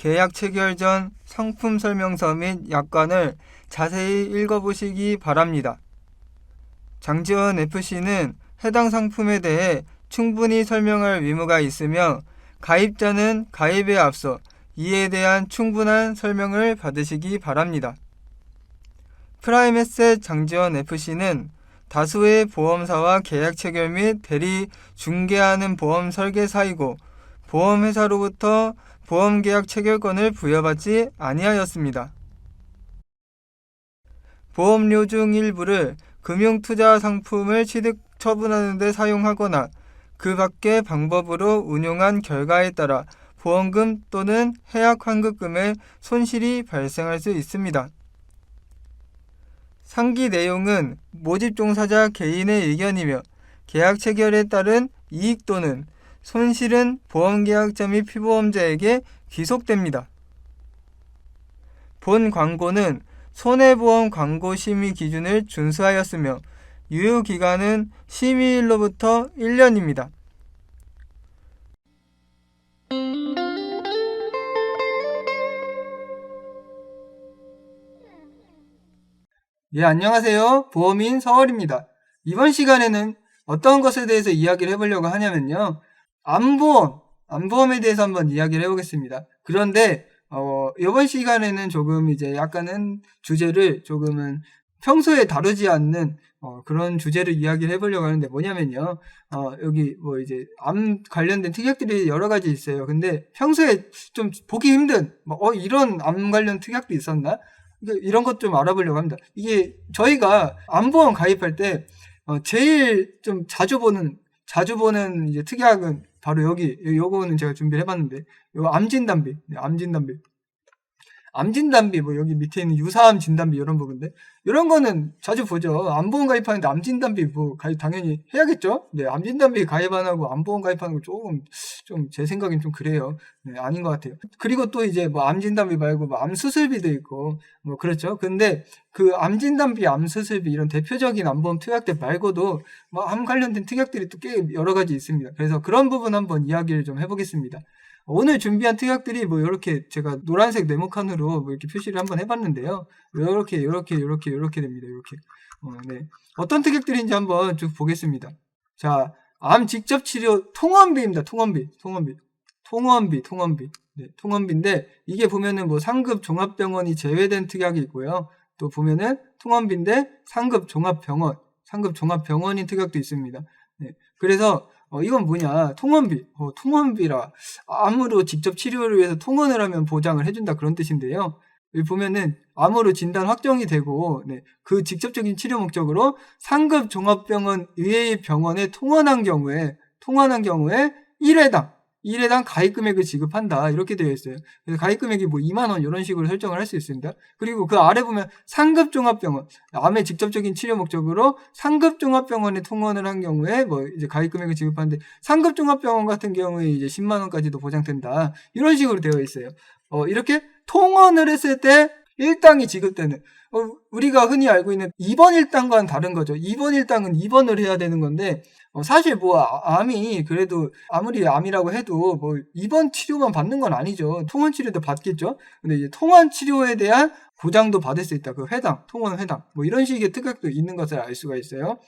계약 체결 전 상품 설명서 및 약관을 자세히 읽어보시기 바랍니다. 장지원 FC는 해당 상품에 대해 충분히 설명할 의무가 있으며 가입자는 가입에 앞서 이에 대한 충분한 설명을 받으시기 바랍니다. 프라임에셋 장지원 FC는 다수의 보험사와 계약 체결 및 대리 중개하는 보험 설계사이고 보험회사로부터 보험 계약 체결권을 부여받지 아니하였습니다. 보험료 중 일부를 금융투자 상품을 취득 처분하는 데 사용하거나 그 밖의 방법으로 운용한 결과에 따라 보험금 또는 해약 환급금의 손실이 발생할 수 있습니다. 상기 내용은 모집 종사자 개인의 의견이며 계약 체결에 따른 이익 또는 손실은 보험계약자 및 피보험자에게 귀속됩니다. 본 광고는 손해보험 광고 심의 기준을 준수하였으며 유효 기간은 심의일로부터 1년입니다. 예, 안녕하세요. 보험인 서월입니다. 이번 시간에는 어떤 것에 대해서 이야기를 해보려고 하냐면요. 암보험, 암보험에 대해서 한번 이야기를 해보겠습니다. 그런데, 어, 이번 시간에는 조금 이제 약간은 주제를 조금은 평소에 다루지 않는 어, 그런 주제를 이야기를 해보려고 하는데 뭐냐면요. 어, 여기 뭐 이제 암 관련된 특약들이 여러 가지 있어요. 근데 평소에 좀 보기 힘든, 뭐, 어, 이런 암 관련 특약도 있었나? 이런 것 좀 알아보려고 합니다. 이게 저희가 암보험 가입할 때 어, 제일 좀 자주 보는 자주 보는 이제 특약은 바로 여기 요거는 제가 준비를 해봤는데 요 암진단비, 네. 암진단비 뭐 여기 밑에 있는 유사암 진단비 이런 부분인데 이런 거는 자주 보죠. 암보험 가입하는데 암진단비 뭐 가입 당연히 해야겠죠. 네, 암진단비 가입 안 하고 암보험 가입하는 거 조금 좀 제 생각엔 좀 그래요. 네, 아닌 것 같아요. 그리고 또 이제 뭐 암진단비 말고 뭐 암수술비도 있고 뭐 그렇죠. 근데 그 암진단비, 암수술비 이런 대표적인 암보험 특약들 말고도 뭐 암 관련된 특약들이 또 꽤 여러 가지 있습니다. 그래서 그런 부분 한번 이야기를 좀 해보겠습니다. 오늘 준비한 특약들이 뭐 이렇게 제가 노란색 네모칸으로 뭐 이렇게 표시를 한번 해봤는데요. 이렇게 이렇게 이렇게 이렇게 됩니다. 이렇게 어, 네. 어떤 특약들인지 한번 쭉 보겠습니다. 자, 암 직접 치료 통원비입니다. 통원비, 통원비, 통원비, 통원비, 네, 통원비인데 이게 보면은 뭐 상급 종합병원이 제외된 특약이 있고요. 또 보면은 통원비인데 상급 종합병원, 상급 종합병원인 특약도 있습니다. 네, 그래서 어, 이건 뭐냐? 통원비. 어, 통원비라. 암으로 직접 치료를 위해서 통원을 하면 보장을 해준다. 그런 뜻인데요. 여기 보면은 암으로 진단 확정이 되고, 네, 그 직접적인 치료 목적으로 상급 종합병원 의회의 병원에 통원한 경우에, 통원한 경우에 1회당 1회당 가입 금액을 지급한다. 이렇게 되어 있어요. 그래서 가입 금액이 뭐 2만 원 이런 식으로 설정을 할 수 있습니다. 그리고 그 아래 보면 상급 종합병원, 암의 직접적인 치료 목적으로 상급 종합병원에 통원을 한 경우에 뭐 이제 가입 금액을 지급하는데 상급 종합병원 같은 경우에 이제 10만 원까지도 보장된다. 이런 식으로 되어 있어요. 어, 이렇게 통원을 했을 때 일당이 지급되는 어, 우리가 흔히 알고 있는 2번 일당과는 다른 거죠. 2번 일당은 2번을 해야 되는 건데 어, 사실 뭐 아, 암이 그래도 아무리 암이라고 해도 뭐 입원 치료만 받는 건 아니죠. 통원 치료도 받겠죠. 근데 이제 통원 치료에 대한 보장도 받을 수 있다. 그 회당, 통원 회당 뭐 이런 식의 특약도 있는 것을 알 수가 있어요.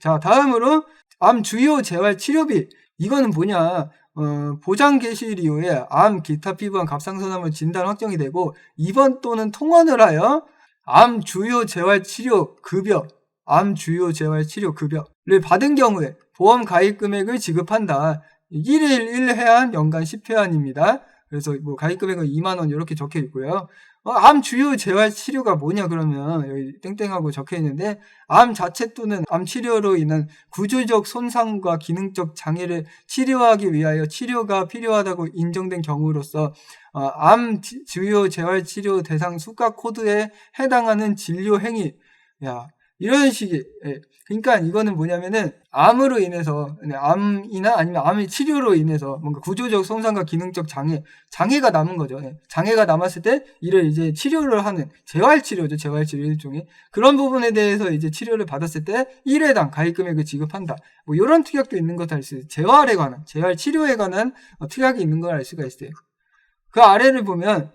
자 다음으로 암 주요 재활 치료비 이거는 뭐냐? 어, 보장 개시 이후에 암, 기타 피부암, 갑상선암을 진단 확정이 되고 입원 또는 통원을 하여 암 주요 재활 치료 급여, 암 주요 재활 치료 급여를 받은 경우에 보험 가입 금액을 지급한다. 1일 1회한 연간 10회한입니다. 그래서 뭐 가입 금액은 2만 원 이렇게 적혀 있고요. 어, 암 주요 재활 치료가 뭐냐 그러면 여기 땡땡하고 적혀 있는데 암 자체 또는 암 치료로 인한 구조적 손상과 기능적 장애를 치료하기 위하여 치료가 필요하다고 인정된 경우로서 어, 암 주요 재활 치료 대상 수가 코드에 해당하는 진료 행위 야 이런 식의 예. 그러니까 이거는 뭐냐면은 암으로 인해서 네, 암이나 아니면 암의 치료로 인해서 뭔가 구조적 손상과 기능적 장애 장애가 남은 거죠. 네. 장애가 남았을 때 이를 이제 치료를 하는 재활 치료죠. 재활 치료 일종의 그런 부분에 대해서 이제 치료를 받았을 때 1회당 가입 금액을 지급한다. 뭐 이런 특약도 있는 것을 알수 있어요. 재활에 관한 재활 치료에 관한 어, 특약이 있는 걸 알 수가 있어요. 그 아래를 보면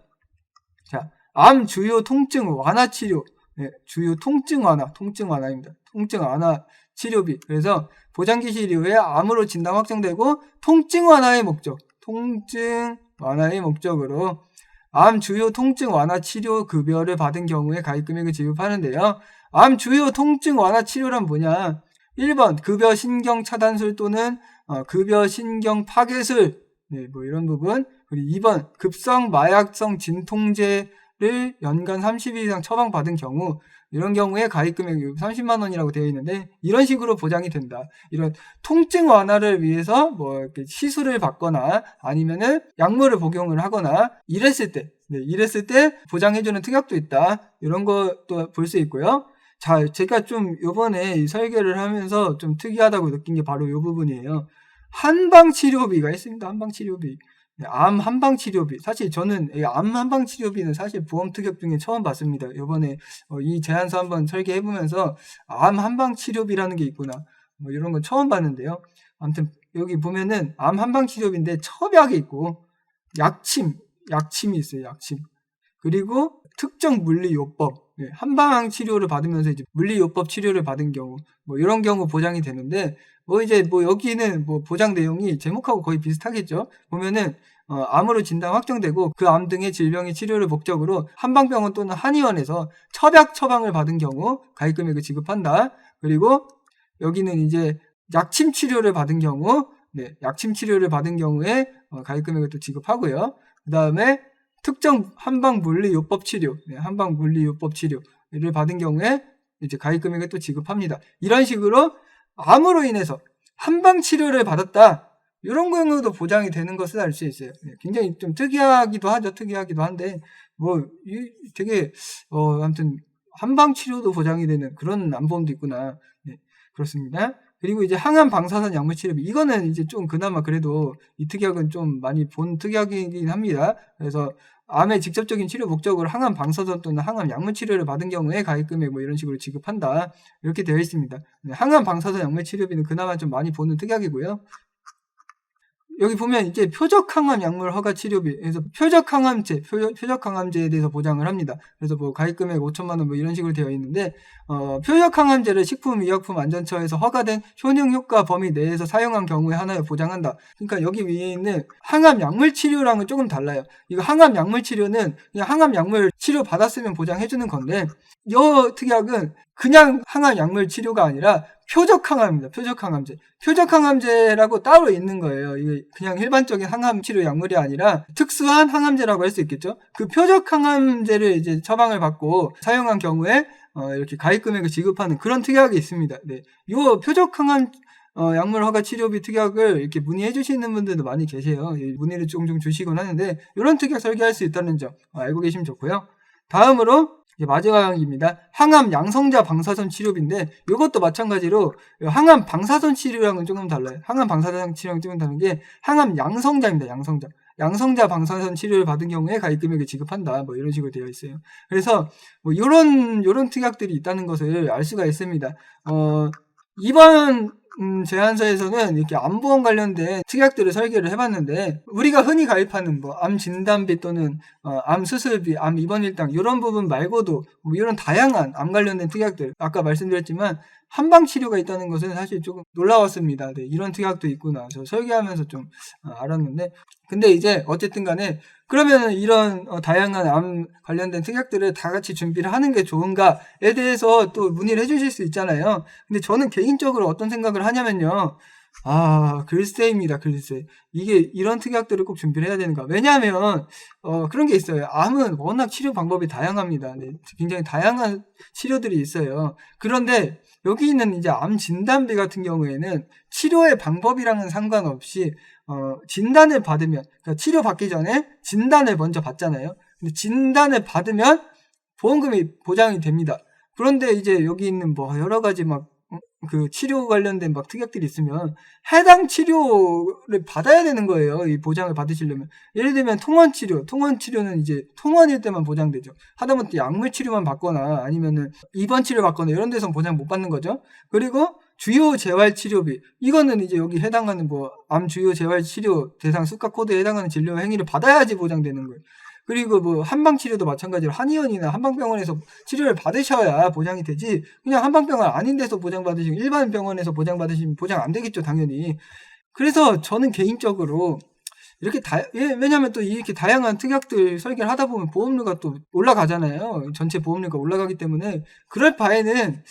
자, 암 주요 통증 완화 치료. 네, 주요 통증 완화, 통증 완화입니다. 통증 완화 치료비. 그래서 보장기실 이후에 암으로 진단 확정되고 통증 완화의 목적, 통증 완화의 목적으로 암 주요 통증 완화 치료 급여를 받은 경우에 가입 금액을 지급하는데요. 암 주요 통증 완화 치료란 뭐냐? 1번 급여 신경 차단술 또는 어, 급여 신경 파괴술 네, 뭐 이런 부분 그리고 2번 급성 마약성 진통제 를 연간 30일 이상 처방받은 경우 이런 경우에 가입 금액이 30만 원이라고 되어 있는데 이런 식으로 보장이 된다. 이런 통증 완화를 위해서 뭐 이렇게 시술을 받거나 아니면은 약물을 복용을 하거나 이랬을 때, 네, 이랬을 때 보장해주는 특약도 있다. 이런 것도 볼 수 있고요. 자, 제가 좀 요번에 설계를 하면서 좀 특이하다고 느낀 게 바로 이 부분이에요. 한방 치료비가 있습니다. 한방 치료비. 네, 암 한방 치료비. 사실 저는 암 한방 치료비는 사실 보험 특약 중에 처음 봤습니다. 요번에 어, 이 제안서 한번 설계해 보면서 암 한방 치료비라는 게 있구나. 뭐 이런 건 처음 봤는데요. 아무튼 여기 보면은 암 한방 치료비인데 첩약이 있고 약침, 약침이 있어요. 약침. 그리고 특정 물리요법, 예, 한방 치료를 받으면서 이제 물리요법 치료를 받은 경우, 뭐 이런 경우 보장이 되는데, 뭐 이제 뭐 여기는 뭐 보장 내용이 제목하고 거의 비슷하겠죠. 보면은 어, 암으로 진단 확정되고 그 암 등의 질병의 치료를 목적으로 한방병원 또는 한의원에서 처약 처방을 받은 경우 가입 금액을 지급한다. 그리고 여기는 이제 약침 치료를 받은 경우, 네, 약침 치료를 받은 경우에 어, 가입 금액을 또 지급하고요. 그 다음에 특정 한방 물리 요법 치료, 네, 한방 물리 요법 치료를 받은 경우에 이제 가입 금액을 또 지급합니다. 이런 식으로 암으로 인해서 한방 치료를 받았다. 이런 경우도 보장이 되는 것을 알 수 있어요. 네, 굉장히 좀 특이하기도 하죠. 특이하기도 한데 뭐 되게 어 아무튼 한방 치료도 보장이 되는 그런 암보험도 있구나. 네, 그렇습니다. 그리고 이제 항암 방사선 약물 치료비 이거는 이제 좀 그나마 그래도 이 특약은 좀 많이 본 특약이긴 합니다. 그래서 암의 직접적인 치료 목적으로 항암 방사선 또는 항암 약물 치료를 받은 경우에 가입 금액 뭐 이런 식으로 지급한다 이렇게 되어 있습니다. 네, 항암 방사선 약물 치료비는 그나마 좀 많이 보는 특약이고요. 여기 보면 이제 표적 항암 약물 허가 치료비 그래서 표적 항암제 표, 적 항암제에 대해서 보장을 합니다. 그래서 뭐 가입 금액 5천만 원 뭐 이런 식으로 되어 있는데 어, 표적 항암제를 식품의약품 안전처에서 허가된 효능 효과 범위 내에서 사용한 경우에 하나에 보장한다. 그러니까 여기 위에 있는 항암 약물 치료랑은 조금 달라요. 이거 항암 약물 치료는 그냥 항암 약물 치료 받았으면 보장해 주는 건데 이 특약은 그냥 항암 약물 치료가 아니라 표적 항암입니다. 표적 항암제. 표적 항암제라고 따로 있는 거예요. 이게 그냥 일반적인 항암 치료 약물이 아니라 특수한 항암제라고 할 수 있겠죠. 그 표적 항암제를 이제 처방을 받고 사용한 경우에 어, 이렇게 가입 금액을 지급하는 그런 특약이 있습니다. 네. 요 표적 항암 어, 약물 허가 치료비 특약을 이렇게 문의해 주시는 분들도 많이 계세요. 문의를 종종 주시곤 하는데 이런 특약 설계할 수 있다는 점 어, 알고 계시면 좋고요. 다음으로 마지막입니다. 항암 양성자 방사선 치료비인데 이것도 마찬가지로 항암 방사선 치료랑은 조금 달라요. 항암 방사선 치료랑 조금 다른 게 항암 양성자입니다. 양성자. 양성자 방사선 치료를 받은 경우에 가입 금액을 지급한다. 뭐 이런 식으로 되어 있어요. 그래서 뭐 이런 이런 특약들이 있다는 것을 알 수가 있습니다. 어 이번 음, 제안서에서는 이렇게 암보험 관련된 특약들을 설계를 해봤는데 우리가 흔히 가입하는 뭐 암 진단비 또는 어, 암 수술비, 암 입원 일당 이런 부분 말고도 뭐 이런 다양한 암 관련된 특약들 아까 말씀드렸지만 한방 치료가 있다는 것은 사실 조금 놀라웠습니다. 네, 이런 특약도 있구나. 저 설계하면서 좀 어, 알았는데 근데 이제 어쨌든 간에 그러면 이런 어, 다양한 암 관련된 특약들을 다 같이 준비를 하는 게 좋은가에 대해서 또 문의를 해주실 수 있잖아요. 근데 저는 개인적으로 어떤 생각을 하냐면요. 아, 글쎄입니다, 글쎄. 이게 이런 특약들을 꼭 준비를 해야 되는가. 왜냐하면, 어, 그런 게 있어요. 암은 워낙 치료 방법이 다양합니다. 네, 굉장히 다양한 치료들이 있어요. 그런데 여기 있는 이제 암 진단비 같은 경우에는 치료의 방법이랑은 상관없이 어, 진단을 받으면, 그러니까 치료 받기 전에 진단을 먼저 받잖아요. 근데 진단을 받으면 보험금이 보장이 됩니다. 그런데 이제 여기 있는 뭐 여러 가지 막 그 치료 관련된 막 특약들이 있으면 해당 치료를 받아야 되는 거예요. 이 보장을 받으시려면. 예를 들면 통원 치료. 통원 치료는 이제 통원일 때만 보장되죠. 하다못해 약물 치료만 받거나 아니면은 입원 치료 받거나 이런 데서 보장 못 받는 거죠. 그리고 주요 재활 치료비 이거는 이제 여기 해당하는 뭐 암 주요 재활 치료 대상 수가 코드에 해당하는 진료 행위를 받아야지 보장되는 거예요. 그리고 뭐 한방 치료도 마찬가지로 한의원이나 한방병원에서 치료를 받으셔야 보장이 되지 그냥 한방병원 아닌 데서 보장받으시고 일반 병원에서 보장받으시면 보장 안 되겠죠 당연히. 그래서 저는 개인적으로 이렇게 다 예, 왜냐하면 또 이렇게 다양한 특약들 설계를 하다 보면 보험료가 또 올라가잖아요. 전체 보험료가 올라가기 때문에 그럴 바에는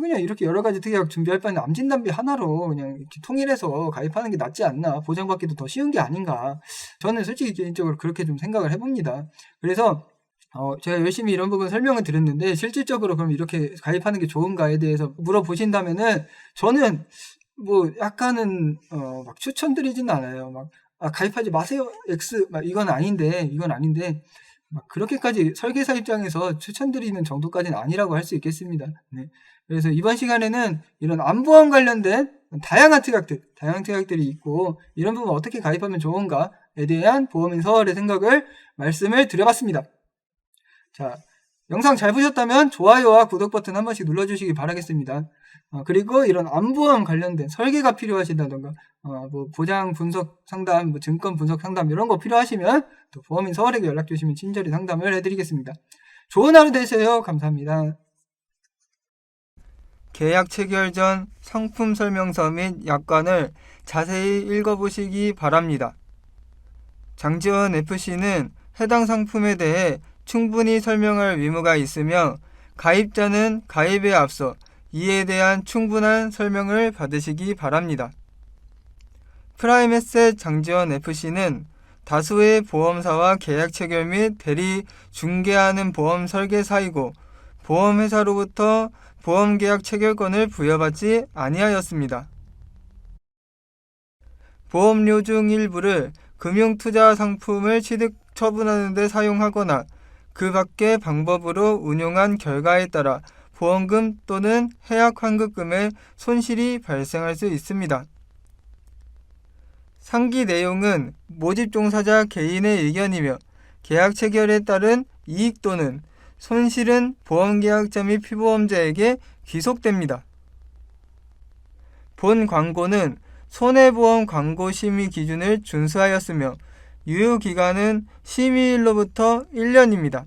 그냥 이렇게 여러 가지 특약 준비할 바에는 암진단비 하나로 그냥 통일해서 가입하는 게 낫지 않나 보장받기도 더 쉬운 게 아닌가 저는 솔직히 개인적으로 그렇게 좀 생각을 해봅니다. 그래서 어, 제가 열심히 이런 부분 설명을 드렸는데 실질적으로 그럼 이렇게 가입하는 게 좋은가에 대해서 물어보신다면은 저는 뭐 약간은 어, 막 추천드리진 않아요. 막 아, 가입하지 마세요. X 막 이건 아닌데 이건 아닌데 막 그렇게까지 설계사 입장에서 추천드리는 정도까지는 아니라고 할 수 있겠습니다. 네. 그래서 이번 시간에는 이런 안보험 관련된 다양한 특약들, 다양한 특약들이 있고 이런 부분 어떻게 가입하면 좋은가에 대한 보험인 서울의 생각을 말씀을 드려봤습니다. 자, 영상 잘 보셨다면 좋아요와 구독 버튼 한 번씩 눌러주시기 바라겠습니다. 어, 그리고 이런 안보험 관련된 설계가 필요하시다던가 어, 뭐 보장 분석 상담, 뭐 증권 분석 상담 이런 거 필요하시면 또 보험인 서울에게 연락 주시면 친절히 상담을 해드리겠습니다. 좋은 하루 되세요. 감사합니다. 계약 체결 전 상품 설명서 및 약관을 자세히 읽어보시기 바랍니다. 장지원 FC는 해당 상품에 대해 충분히 설명할 의무가 있으며 가입자는 가입에 앞서 이에 대한 충분한 설명을 받으시기 바랍니다. 프라임에셋 장지원 FC는 다수의 보험사와 계약 체결 및 대리 중개하는 보험 설계사이고 보험회사로부터 보험계약 체결권을 부여받지 아니하였습니다. 보험료 중 일부를 금융투자 상품을 취득 처분하는 데 사용하거나 그 밖의 방법으로 운용한 결과에 따라 보험금 또는 해약 환급금의 손실이 발생할 수 있습니다. 상기 내용은 모집 종사자 개인의 의견이며 계약 체결에 따른 이익 또는 손실은 보험계약자 및 피보험자에게 귀속됩니다. 본 광고는 손해보험 광고 심의 기준을 준수하였으며 유효 기간은 심의일로부터 1년입니다.